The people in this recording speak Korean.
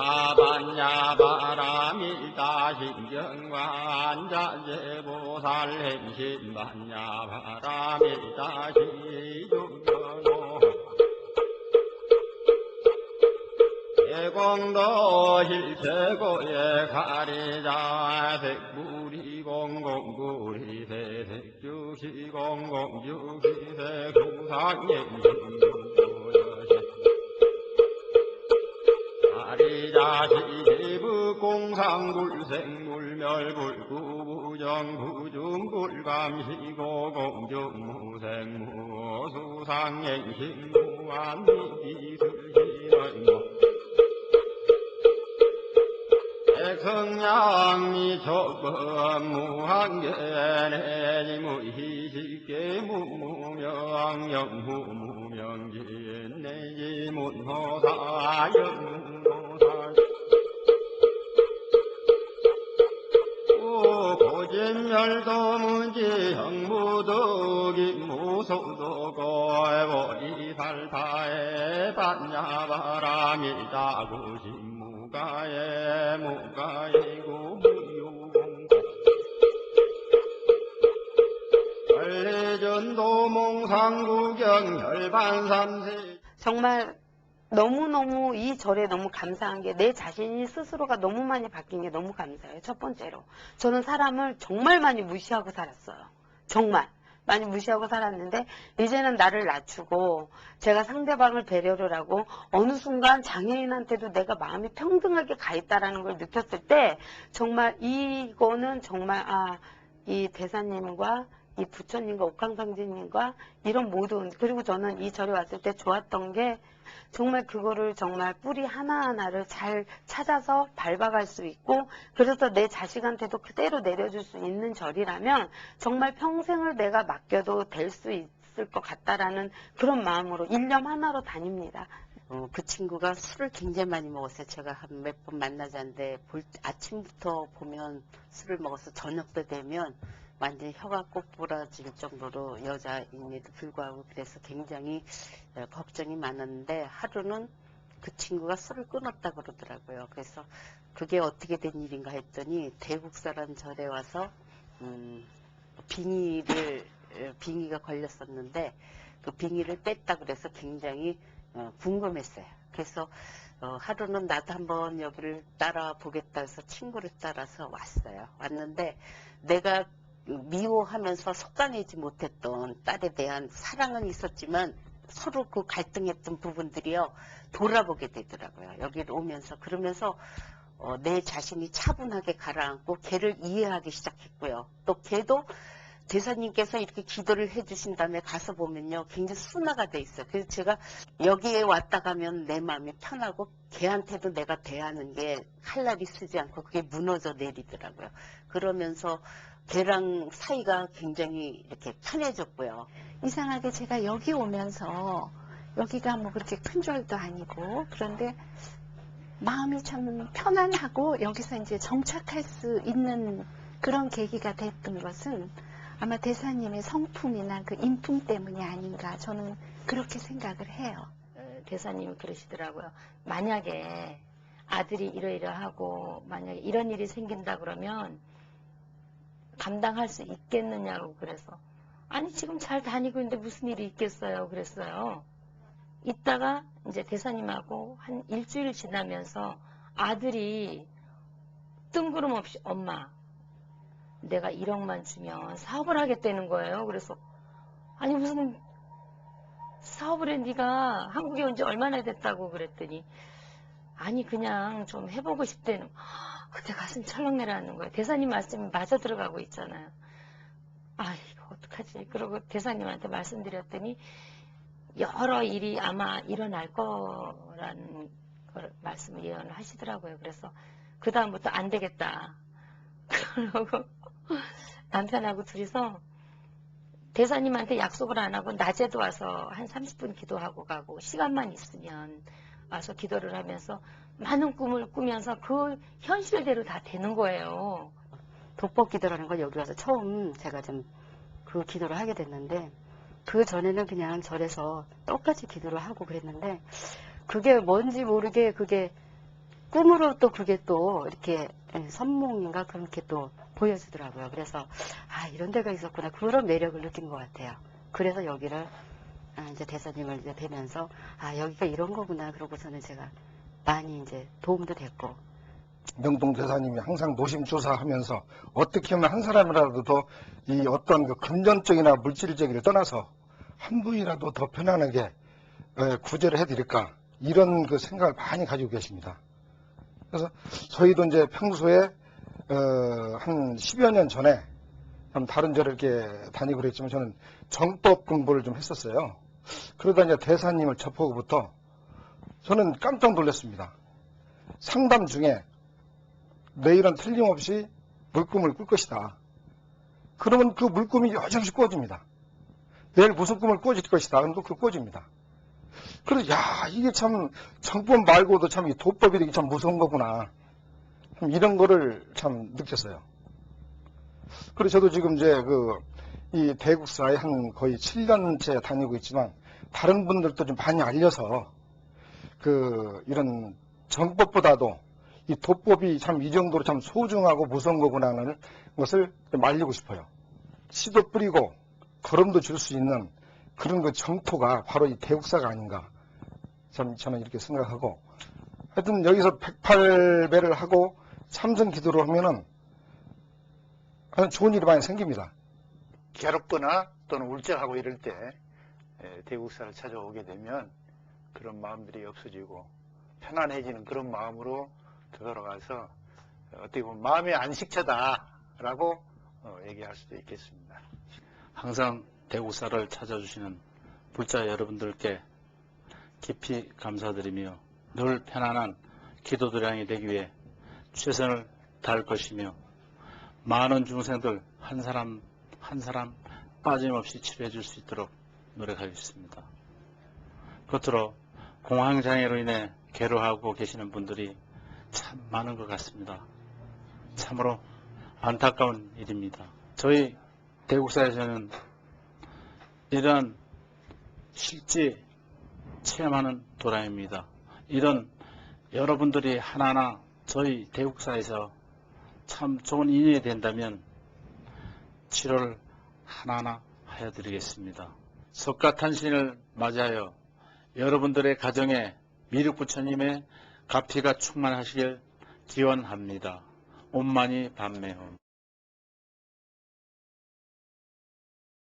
가반야 바람이 다신경관 자제보살 행신반야 바람이 다시중견호 대공도 힐세고의 가리자 색불이 공공불이 세색주시 공공주시 세구상행신 시 부공상불생물멸불구부정부중불감시고 공정무생무수상행신무한미기술신의무. 백성양미 촉법무한계내지 무희식계 무무명 영무무명진 내지 문호사 영무 진멸도 문지 형무덕이 무소도 고해버리 살타에 반야바람이 다구신 무가에 무가이고 원래전도 몽상구경 혈반삼세 정말 너무너무 이 절에 너무 감사한 게 내 자신이 스스로가 너무 많이 바뀐 게 너무 감사해요. 첫 번째로. 저는 사람을 정말 많이 무시하고 살았어요. 정말. 많이 무시하고 살았는데 이제는 나를 낮추고 제가 상대방을 배려를 하고 어느 순간 장애인한테도 내가 마음이 평등하게 가 있다라는 걸 느꼈을 때 정말 이거는 정말 아 이 대사님과 이 부처님과 옥황상제님과 이런 모든 그리고 저는 이 절에 왔을 때 좋았던 게 정말 그거를 정말 뿌리 하나하나를 잘 찾아서 밟아갈 수 있고 그래서 내 자식한테도 그대로 내려줄 수 있는 절이라면 정말 평생을 내가 맡겨도 될 수 있을 것 같다라는 그런 마음으로 일념 하나로 다닙니다. 어, 그 친구가 술을 굉장히 많이 먹었어요. 제가 한 몇 번 만나자는데 볼, 아침부터 보면 술을 먹어서 저녁 때 되면 완전히 혀가 꼭 부러질 정도로 여자임에도 불구하고 그래서 굉장히 어, 걱정이 많았는데 하루는 그 친구가 술을 끊었다 그러더라고요. 그래서 그게 어떻게 된 일인가 했더니 대국사란 절에 와서 음, 빙의를 어, 빙의가 걸렸었는데 그 빙의를 뺐다 그래서 굉장히 어, 궁금했어요. 그래서 어, 하루는 나도 한번 여기를 따라 보겠다 해서 친구를 따라서 왔어요. 왔는데 내가 미워하면서 속단하지 못했던 딸에 대한 사랑은 있었지만 서로 그 갈등했던 부분들이요 돌아보게 되더라고요. 여기를 오면서 그러면서 어, 내 자신이 차분하게 가라앉고 걔를 이해하기 시작했고요. 또 걔도 대사님께서 이렇게 기도를 해주신 다음에 가서 보면요 굉장히 순화가 돼 있어요. 그래서 제가 여기에 왔다 가면 내 마음이 편하고 걔한테도 내가 대하는 게 칼날이 쓰지 않고 그게 무너져 내리더라고요. 그러면서 걔랑 사이가 굉장히 이렇게 편해졌고요. 이상하게 제가 여기 오면서 여기가 뭐 그렇게 큰 절도 아니고 그런데 마음이 참 편안하고 여기서 이제 정착할 수 있는 그런 계기가 됐던 것은 아마 대사님의 성품이나 그 인품 때문이 아닌가 저는 그렇게 생각을 해요. 어, 대사님이 그러시더라고요. 만약에 아들이 이러이러하고 만약에 이런 일이 생긴다 그러면 감당할 수 있겠느냐고 그래서 아니 지금 잘 다니고 있는데 무슨 일이 있겠어요 그랬어요. 이따가 이제 대사님하고 한 일주일 지나면서 아들이 뜬구름 없이 엄마 내가 1억만 주면 사업을 하겠다는 거예요. 그래서 아니 무슨 사업을 해 네가 한국에 온 지 얼마나 됐다고 그랬더니 아니 그냥 좀 해보고 싶대는 그때 가슴 철렁 내려앉는 거예요. 대사님 말씀이 맞아 들어가고 있잖아요. 아 이거 어떡하지? 그러고 대사님한테 말씀드렸더니 여러 일이 아마 일어날 거라는 걸 말씀을 예언을 하시더라고요. 그래서 그 다음부터 안 되겠다. 그러고 남편하고 둘이서 대사님한테 약속을 안 하고 낮에도 와서 한 30분 기도하고 가고 시간만 있으면 와서 기도를 하면서 많은 꿈을 꾸면서 그 현실대로 다 되는 거예요. 독법 기도라는 걸 여기 와서 처음 제가 좀 그 기도를 하게 됐는데 그 전에는 그냥 절에서 똑같이 기도를 하고 그랬는데 그게 뭔지 모르게 그게 꿈으로 또 그게 또 이렇게 예, 선몽인가 그렇게 또 보여주더라고요. 그래서 아 이런 데가 있었구나 그런 매력을 느낀 것 같아요. 그래서 여기를 아, 이제 대사님을 이제 뵈면서 아 여기가 이런 거구나 그러고서는 제가 많이 이제 도움도 됐고 명동 대사님이 항상 노심조사하면서 어떻게 하면 한 사람이라도 더 이 어떤 그 금전적이나 물질적이를 떠나서 한 분이라도 더 편안하게 에, 구제를 해드릴까 이런 그 생각을 많이 가지고 계십니다. 그래서 저희도 이제 평소에 어, 한 10여 년 전에 참 다른 절을 이렇게 다니고 그랬지만 저는 정법 공부를 좀 했었어요. 그러다 이제 대사님을 접하고부터 저는 깜짝 놀랐습니다. 상담 중에 내일은 틀림없이 물꿈을 꿀 것이다. 그러면 그 물꿈이 여지없이 꿔집니다. 내일 무슨 꿈을 꿔질 것이다. 그럼 또그 꿔집니다. 그래서 야 이게 참 정법 말고도 참 이 도법이 되게 참 무서운 거구나. 참 이런 거를 참 느꼈어요. 그래서 저도 지금 이제 그 이 대국사에 한 거의 7년째 다니고 있지만 다른 분들도 좀 많이 알려서 그 이런 정법보다도 이 도법이 참 이 정도로 참 소중하고 무서운 거구나라는 것을 좀 알리고 싶어요. 씨도 뿌리고 걸음도 줄 수 있는 그런 그 정토가 바로 이 대국사가 아닌가. 참 저는 이렇게 생각하고 하여튼 여기서 108배를 하고 참선 기도를 하면은 좋은 일이 많이 생깁니다. 괴롭거나 또는 울적하고 이럴 때 에, 대국사를 찾아오게 되면 그런 마음들이 없어지고 편안해지는 그런 마음으로 들어가서 어떻게 보면 마음의 안식처다라고 어, 얘기할 수도 있겠습니다. 항상 대국사를 찾아주시는 불자 여러분들께 깊이 감사드리며 늘 편안한 기도도량이 되기 위해 최선을 다할 것이며 많은 중생들 한 사람 한 사람 빠짐없이 치료해 줄 수 있도록 노력하겠습니다. 겉으로 공황장애로 인해 괴로워하고 계시는 분들이 참 많은 것 같습니다. 참으로 안타까운 일입니다. 저희 대국사에서는 이러한 실제 체험하는 도라입니다. 이런 여러분들이 하나하나 저희 대국사에서 참 좋은 인연이 된다면 치료를 하나하나 하여 드리겠습니다. 석가탄신을 맞이하여 여러분들의 가정에 미륵부처님의 가피가 충만하시길 기원합니다. 온만이 반매험